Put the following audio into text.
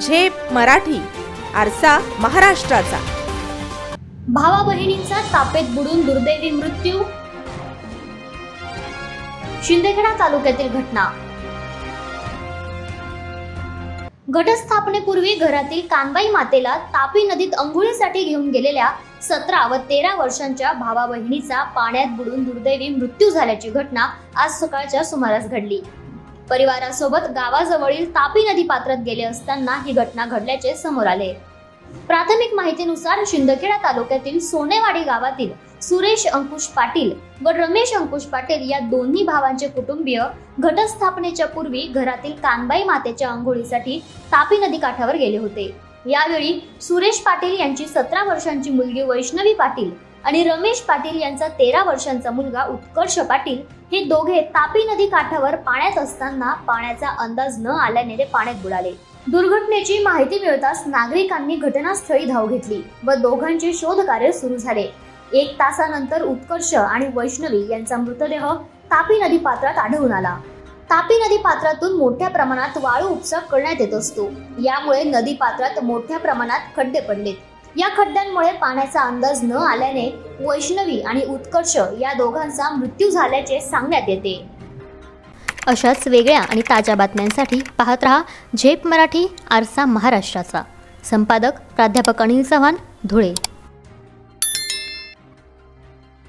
झेप मराठी आरसा महाराष्ट्राचा. भावा बहिणींचा तापेत बुडून दुर्दैवी मृत्यू. शिंदेखेडा तालुक्यातील घटना. घटस्थापनेपूर्वी घरातील कानबाई मातेला तापी नदीत अंघोळीसाठी घेऊन गेलेल्या सतरा व तेरा वर्षांच्या भावा बहिणीचा पाण्यात बुडून दुर्दैवी मृत्यू झाल्याची घटना आज सकाळच्या सुमारास घडली. परिवारासोबत गावाजवळील तापी नदी पात्रात गेले असताना ही घटना घडल्याचे समोर आले. प्राथमिक माहितीनुसार शिंदखेडा तालुक्यातील सोनेवाडी गावातील सुरेश अंकुश पाटील व रमेश अंकुश पाटील या दोन्ही भावांचे कुटुंबीय घटस्थापनेच्या पूर्वी घरातील कानबाई मातेच्या आंघोळीसाठी तापी नदी काठावर गेले होते. यावेळी सुरेश पाटील यांची सतरा वर्षांची मुलगी वैष्णवी पाटील आणि रमेश पाटील यांचा तेरा वर्षांचा मुलगा उत्कर्ष पाटील हे दोघे तापी नदी काठावर पाण्यात असताना पाण्याचा अंदाज न आल्याने ते पाण्यात बुडाले. दुर्घटनेची माहिती मिळताच नागरिकांनी घटनास्थळी धाव घेतली व दोघांचे शोध कार्य सुरू झाले. एक तासानंतर उत्कर्ष आणि वैष्णवी यांचा मृतदेह तापी नदी पात्रात आढळून आला. तापी नदी पात्रातून मोठ्या प्रमाणात वाळू उपसा करण्यात येत असतो. यामुळे नदी पात्रात मोठ्या प्रमाणात खड्डे पडलेत. या खड्ड्यांमुळे पाण्याचा अंदाज न आल्याने वैष्णवी आणि उत्कर्ष या दोघांचा मृत्यू झाल्याचे सांगण्यात येते. अशाच वेगळ्या आणि ताज्या बातम्यांसाठी पाहत रहा झेप मराठी आरसा महाराष्ट्राचा. संपादक प्राध्यापक अनिल चव्हाण धुळे.